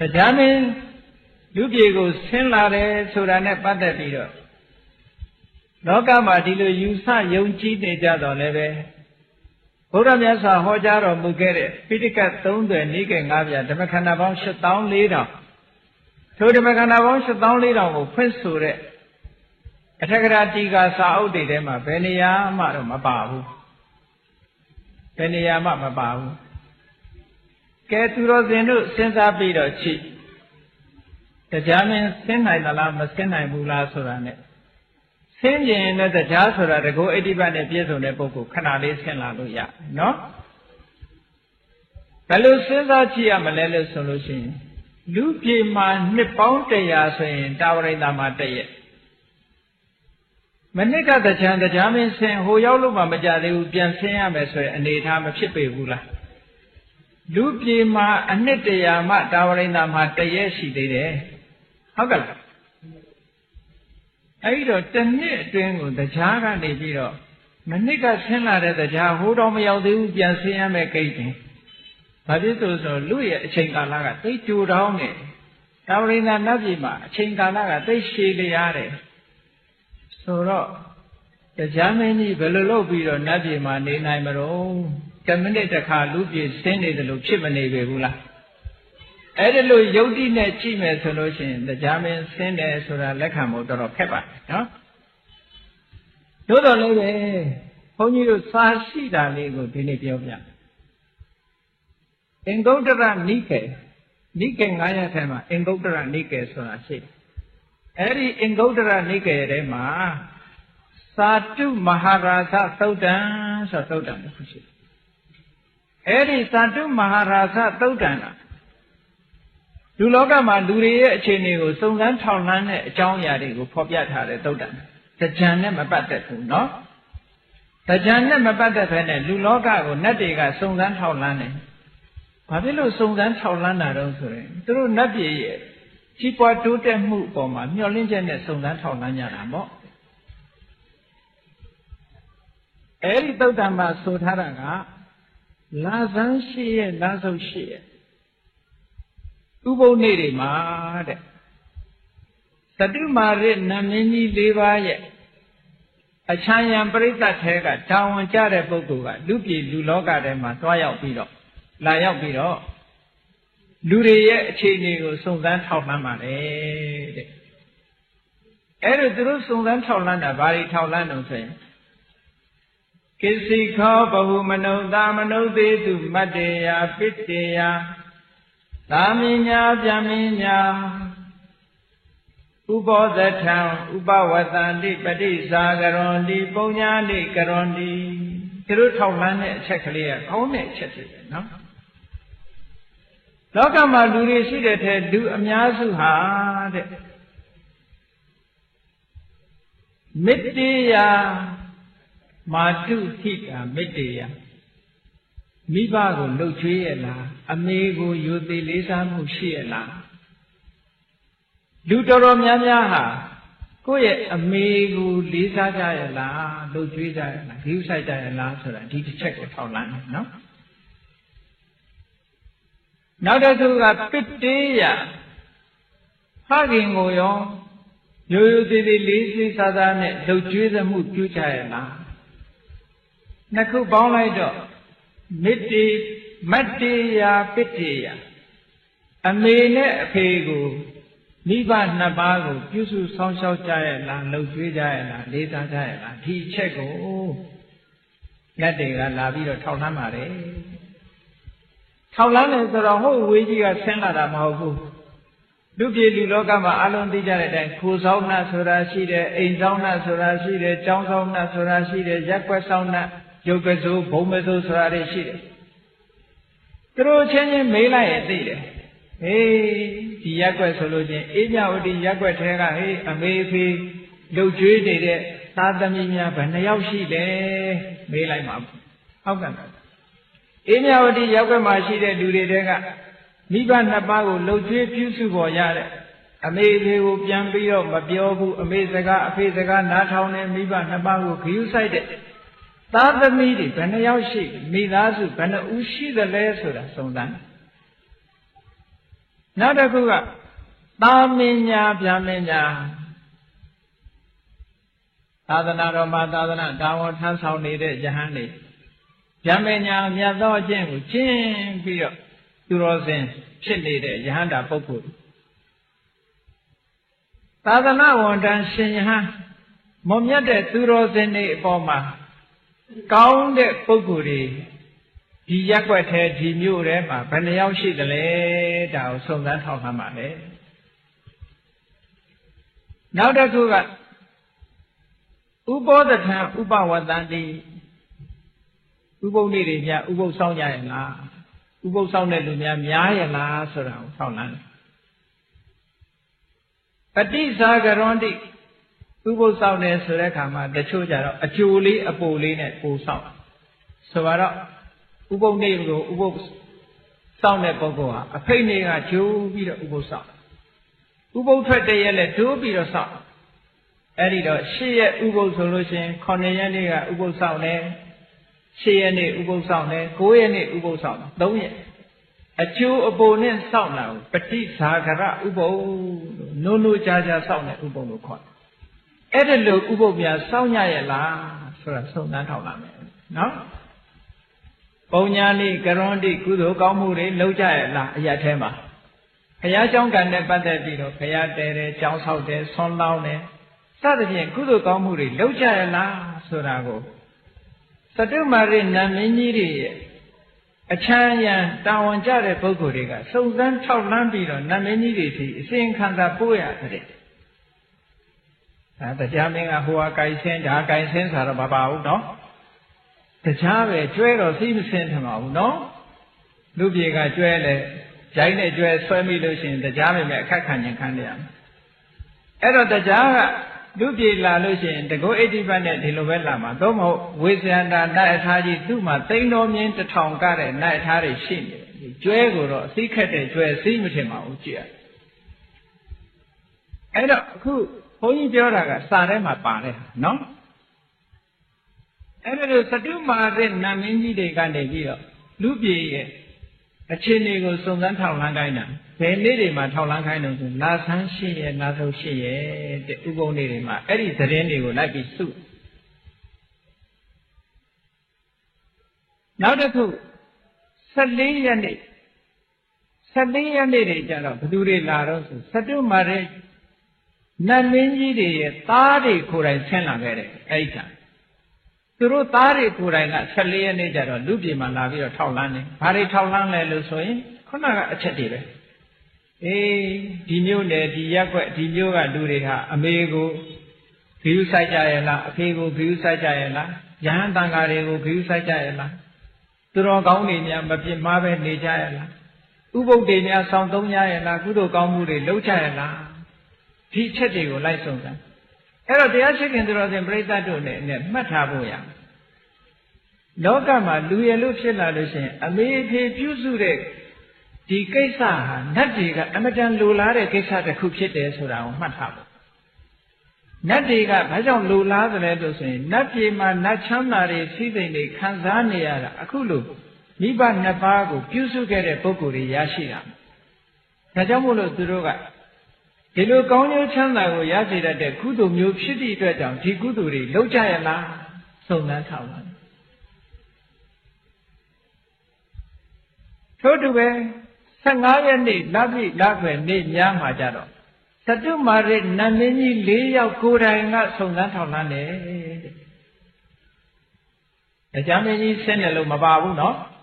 တရားမင်းလူပြေကိုဆင်းလာတယ်ဆိုတာနဲ့ပတ်သက်ပြီးတော့လောကမှာဒီလိုယူဆယုံကြည်နေကြတော့လည်းပဲဘုရားမြတ်စွာဟောကြားတော်မူခဲ့တဲ့ပိဋကတ်30နိကေ9ပြဓမ္မခန္ဓာပေါင်း7400ထိုဓမ္မခန္ဓာပေါင်း7400ကိုဖွင့်ဆိုတဲ့အထက်ကရာတီကာစာအုပ်တွေထဲမှာဘယ်နေရာမှတော့မပါဘူးဘယ်နေရာမှမပါဘူး ကဲသူတော်စင်တို့စဉ်းစားပြီးတော့ချိတရားမင်းဆင်းနိုင်သလားမဆင်းနိုင်ဘူးလားဆိုတာ ਨੇ ဆင်းကျင်တဲ့တရားဆိုတာတကောအဋ္ဌိပတ်နဲ့ပြည့်စုံတဲ့ပုဂ္ဂိုလ်ခဏလေးဆင်းလာလို့ရနော်ဘယ်လိုစဉ်းစားကြည့်ရမလဲလို့ဆိုလို့ရှိရင်လူပြေမှာနှစ်ပေါင်း100ဆိုရင်တာဝရိန္ဒာမှာတည့်ရက်မနစ်ကတကြံတရားမင်းဆင်းဟိုရောက်လို့မှမကြသေးဘူးပြန်ဆင်းရမယ်ဆိုရင်အနေထားမဖြစ်ပေဘူးလား လူပြေမှာအနှစ်တရာမှတာဝရိန္ဒာမှာတရက်ရှိသေးတယ်ဟုတ်ကဲ့လားအဲ့တော့တစ်နှစ်အတွင်းကိုတရားကနေပြီးတော့မနစ်ကဆင်းလာတဲ့တရားဟိုတော့မရောက်သေးဘူးပြန်ဆင်းရမယ်ကိတ်တယ်ဘာဖြစ်လို့ဆိုလူရဲ့အချိန်ကာလကသိကြိုတောင်းတယ်တာဝရိန္ဒာနတ်ပြည်မှာအချိန်ကာလကသိရှည်လျားတယ်ဆိုတော့တရားမင်းကြီးဘယ်လိုလုပ်ပြီးတော့နတ်ပြည်မှာနေနိုင်မလို့ 10မိနစ်တခါလူပြည်ဆင်းနေတယ်လို့ဖြစ်မနေပေဘူးလားအဲ့ဒါလို့ယုတ်တိနဲ့ကြည့်မယ်ဆိုလို့ရှိရင်တရားမင်းဆင်းတယ်ဆိုတာလက်ခံဖို့တော်တော်ခက်ပါတယ်နော်သို့တော်လည်းပဲဘုန်းကြီးတို့စာရှိတာလေးကိုဒီနေ့ပြောပြအင်္ဂုတ္တရနိကေနိကေ900ထဲမှာအင်္ဂုတ္တရနိကေဆိုတာရှိတယ်အဲ့ဒီအင်္ဂုတ္တရနိကေထဲမှာသာတုမဟာရာသသုတ်တံဆိုသုတ်တံတစ်ခုရှိတယ် အဲ့ဒီသတုမဟာရာဇသုတ်တန်တာလူလောကမှာလူတွေရဲ့အခြေအနေကိုစုံစမ်းထောင်လန်းတဲ့အကြောင်းအရာတွေကိုဖော်ပြထားတဲ့သုတ်တန်တကြံနဲ့မပတ်သက်ဘူးနော်တကြံနဲ့မပတ်သက်ဖဲနဲ့လူလောကကိုနတ်တွေကစုံစမ်းထောင်လန်းတယ်ဘာဖြစ်လို့စုံစမ်းထောင်လန်းတာတုံးဆိုရင်သူတို့နတ်ပြည်ရဲ့ကြီးပွားတိုးတက်မှုအပေါ်မှာမျှော်လင့်ချက်နဲ့စုံစမ်းထောင်လန်းကြတာပေါ့အဲဒီသုတ်တံမှာဆိုထားတာက လာဇန်းရှိရဲ့လာဆုပ်ရှိရဲ့ဥပုပ်နေ့တွေမှာတဲ့သတုမာရနမင်းကြီး၄ပါးရဲ့အချမ်းယံပရိသတ်ထဲကတာဝန်ကျတဲ့ပုဂ္ဂိုလ်ကလူပြည်လူလောကထဲမှာတွားရောက်ပြီးတော့လာရောက်ပြီးတော့လူတွေရဲ့အခြေအနေကိုစုံစမ်းထောက်လှမ်းပါလေတဲ့အဲ့ဒါသူတို့စုံစမ်းထောက်လှမ်းတာဘာတွေထောက်လှမ်းတော့ဆိုရင် ကိစီခောဘဟုမနုဿာမနုသေတုမတ္တေယပိတ္တေယသာမင်းညာဗျမင်းညာဥပောသထံဥပဝတန္တိပฏิစာကရွန်ဒီပုံညာတိကရွန်ဒီသူတို့ထောက်လှမ်းတဲ့အချက်ကလေးကကောင်းတဲ့အချက်ဖြစ်တယ်နော်လောကမှာလူတွေရှိတဲ့ထဲလူအများစုဟာတဲ့မေတ္တေယ မာတုထိတာမေတ္တေယမိဘကိုလှုပ်ချွေးရလားအမေကိုယူသေးလေးစားမှုရှိရလားလူတော်တော်များများဟာကိုယ့်ရဲ့အမေကိုလေးစားကြရလားလှုပ်ချွေးကြရလားဂရုစိုက်ကြရလားဆိုတာဒီတစ်ချက်ကိုထောက်လန်းတယ်နော်နောက်တစ်ခုကပစ်တေးရဖခင်ကိုရောရိုးရိုးသေးသေးလေးလေးစားစားနဲ့လှုပ်ကြွေးသမှုပြုကြရလား နှစ်ခုပေါင်းလိုက်တော့မေတ္တိမတ္တေယပစ်တေယအမေနဲ့အဖေကိုမိဘနှစ်ပါးကိုပြုစုဆောင်းရှောက်ကြရလားလှုပ်ကြွေးကြရလားလေးစားကြရလားဒီအချက်ကိုလက်တွေကလာပြီးတော့ထောက်နှမ်းပါတယ်ထောက်လန်းတယ်ဆိုတော့ဟုတ်ဝေးကြီးကဆင်းလာတာမဟုတ်ဘူးလူပြည်လူလောကမှာအလုံးသိကြတဲ့အတိုင်းခိုးဆောင်နှဆိုတာရှိတယ်အိမ်ဆောင်နှဆိုတာရှိတယ်ကျောင်းဆောင်နှဆိုတာရှိတယ်ရက်ွက်ဆောင်နှယုတ် ကစိုးဘုံမစိုးဆိုတာတွေရှိတယ်သူတို့ချင်းချင်းမေးလိုက်ရင်သိတယ်ဟေးဒီရက်ွက်ဆိုလို့ချင်းအေးမြဝတီရက်ွက်ထဲကဟေးအမေဖေးလှုပ်ကြွေးနေတဲ့သာသမီများဘယ်နှယောက်ရှိလဲမေးလိုက်မှာဟုတ်ကဲ့အေးမြဝတီရောက်ွက်မှာရှိတဲ့လူတွေတဲကမိဘနှစ်ပါးကိုလှုပ်ကြွေးပြုစုပေါ်ရတဲ့အမေလေးကိုပြန်ပြီးတော့မပြောဘူးအမေစကားအဖေစကားနားထောင်နေမိဘနှစ်ပါးကိုခရူးဆိုင်တဲ့ သားသမီးတွေဘယ်နှယောက်ရှိမိသားစုဘယ်နှဦးရှိသလဲဆိုတာစုံစမ်းနောက်တစ်ခုကသာမင်ညာဗျာမင်ညာသာသနာတော်မှာသာသနာတာဝန်ထမ်းဆောင်နေတဲ့ယဟန်တွေဗျာမင်ညာမြတ်သောအကျင့်ကိုကျင့်ပြီးတော့သူတော်စင်ဖြစ်နေတဲ့ယဟန္တာပုဂ္ဂိုလ်သာသနာဝန်ထမ်းရှင်ယဟန်မွန်မြတ်တဲ့သူတော်စင်တွေအပေါ်မှာ ကောင်းတဲ့ပုဂ္ဂိုလ်တွေဒီရက်ွက်ထဲဒီမြို့ထဲမှာဘယ်နှယောက်ရှိသလဲဒါကိုစုံစမ်းထောက်ထားပါလေနောက်တစ်ခုကဥပောတထံဥပဝတ္တန္တိဥပုပ်နေ့တွေများဥပုပ်ဆောင်ကြရဲ့လားဥပုပ်ဆောင်တဲ့လူများများရဲ့လားဆိုတာကိုထောက်လန်းတယ်ပฏิစာကရွန်တိ ဥပုပ်ဆောင်တယ်ဆိုတဲ့အခါမှာတချို့ကြတော့အကျိုးလေးအပိုလေးနဲ့ပိုဆောင်ဆိုတော့ဥပုပ်နေ့ကိုဥပုပ်ဆောင်တဲ့ပုဂ္ဂိုလ်ဟာအဖိတ်နေ့ကဂျိုးပြီးတော့ဥပုပ်ဆောင်ဥပုပ်ထွက်တဲ့ရက်လည်းဂျိုးပြီးတော့ဆောင်အဲ့ဒီတော့၈ရက်ဥပုပ်ဆိုလို့ရှိရင်9ရက်နေ့ကဥပုပ်ဆောင်တယ်၈ရက်နေ့ဥပုပ်ဆောင်တယ်9ရက်နေ့ဥပုပ်ဆောင်တယ်3ရက်အကျိုးအပိုနဲ့စောင့်လာကိုပฏิဇာကရဥပုပ်လို့နိုးနိုးကြားကြားစောင့်တဲ့ဥပုပ်လို့ခေါ်တယ် အဲ့ဒါလို့ဥပုပ်များစောင့်ရရဲ့လားဆိုတာသုံးသပ်ထောက်လာမယ်နော်ပုံညာနိကရွန်တိကုသိုလ်ကောင်းမှုတွေလုပ်ကြရဲ့လားအရာထဲမှာဘုရားကျောင်းကံနဲ့ပတ်သက်ပြီးတော့ဘုရားတဲတယ်ကျောင်းဆောက်တယ်ဆွမ်းလောင်းတယ်စသဖြင့်ကုသိုလ်ကောင်းမှုတွေလုပ်ကြရဲ့လားဆိုတာကိုသတုမာရိနတ်မင်းကြီးတွေရဲ့အချမ်းရန်တာဝန်ကြတဲ့ပုဂ္ဂိုလ်တွေကစုံစမ်းထောက်လန်းပြီးတော့နတ်မင်းကြီးတွေစီအစဉ်ခံစာပို့ရတဲ့ ဒါတရားမင်းကဟိုဟာကြိုင်ဆင်းဒါကြိုင်ဆင်းဆိုတော့မပါဘူးနော်တရားပဲကျွဲတော့သိမစင်းထမှာဘူးနော်လူပြေကကျွဲလေဂျိုင်းနဲ့ကျွဲဆွဲမိလို့ရှိရင်တရားပဲမဲ့အခက်ခံခြင်းခံရမယ်အဲ့တော့တရားကလူပြေလာလို့ရှိရင်တကုတ်အိဋ္ဌိပတ်နဲ့ဒီလိုပဲလာမှာသို့မဟုတ်ဝေဇယန္တာနတ်အထာကြီးသူ့မှာသိန်းတော်မြင်းတစ်ထောင်ကတဲ့နတ်အထာတွေရှိနေတယ်ကျွဲကိုတော့အသိခက်တဲ့ကျွဲသိမထင်ပါဘူးကြည့်ရအဲ့တော့အခု ဘုန်းကြီးပြောတာကစာထဲမှာပါတယ်နော်အဲ့ဒါလို့သတုမာရနတ်မင်းကြီးတွေကနေပြီးတော့လူပြေရဲ့အခြေအနေကိုစုံစမ်းထောက်လှမ်းခိုင်းတာဘယ်နေ့တွေမှာထောက်လှမ်းခိုင်းလို့ဆိုလာဆန်းရှိရဲ့နာဆုံးရှိရဲ့တဲ့ဥပုံနေ့တွေမှာအဲ့ဒီသတင်းတွေကိုလိုက်ပြီးစုနောက်တစ်ခု14ရက်နေ့14ရက်နေ့တွေကျတော့ဘယ်သူတွေလာတော့ဆိုသတုမာရ နတ်မင်းကြီးတွေရဲ့သားတွေကိုယ်တိုင်ဆင်းလာခဲ့တယ်အဲ့ဒီကသူတို့သားတွေကိုယ်တိုင်က14ရက်နေ့ကျတော့လူပြည်မှာလာပြီးတော့ထောက်လန်းတယ်။ဘာတွေထောက်လန်းလဲလို့ဆိုရင်ခုနကအချက်တွေပဲ။အေးဒီမျိုးနယ်ဒီရက်ွက်ဒီမျိုးကလူတွေဟာအမေကိုဂိယူဆိုင်ကြရဲ့လားအဖေကိုဂိယူဆိုင်ကြရဲ့လားယဟန်တန်ဃာတွေကိုဂိယူဆိုင်ကြရဲ့လားသူတော်ကောင်းတွေများမပြစ်မှားပဲနေကြရဲ့လားဥပုပ်တွေများဆောင်သုံးကြရဲ့လားကုသိုလ်ကောင်းမှုတွေလုပ်ကြရဲ့လား ဒီချက်တွေကိုလိုက်ဆုံးတယ်အဲ့တော့တရားရှိခင်သူတော်စင်ပြိဿတ်တို့နဲ့မှတ်ထားဖို့ရလောကမှာလူရလို့ဖြစ်လာလို့ရှိရင် အမေအဖေပြုစုတဲ့ဒီကိစ္စဟာနတ်တွေကအမတန်လိုလားတဲ့ကိစ္စတစ်ခုဖြစ်တယ်ဆိုတာကိုမှတ်ထားဖို့နတ်တွေကဘာကြောင့်လိုလားသလဲလို့ဆိုရင်နတ်ပြည်မှာနတ်ချမ်းသာတွေစီးစိမ်တွေခံစားနေရတာအခုလို့မိဘနှစ်ပါးကိုပြုစုခဲ့တဲ့ပုဂ္ဂိုလ်တွေရရှိတာဒါကြောင့်မို့လို့သူတို့က ဒီလိုကောင်းကျိုးချမ်းသာကိုရစေတတ်တဲ့ကုသိုလ်မျိုးဖြစ်သည့်အတွက်ကြောင့်ဒီကုသိုလ်တွေလုပ်ကြရလားစုံစမ်းထောက်ပါထို့တူပဲ15ရက်နေ့လပြည့်လခွေနေ့များမှာကြတော့သတုမာရိနတ်မင်းကြီး၄ယောက်ကိုယ်တိုင်ကစုံစမ်းထောက်လှမ်းတယ်တဲ့။တရားမင်းကြီးဆင်းတယ်လို့မပါဘူးနော်။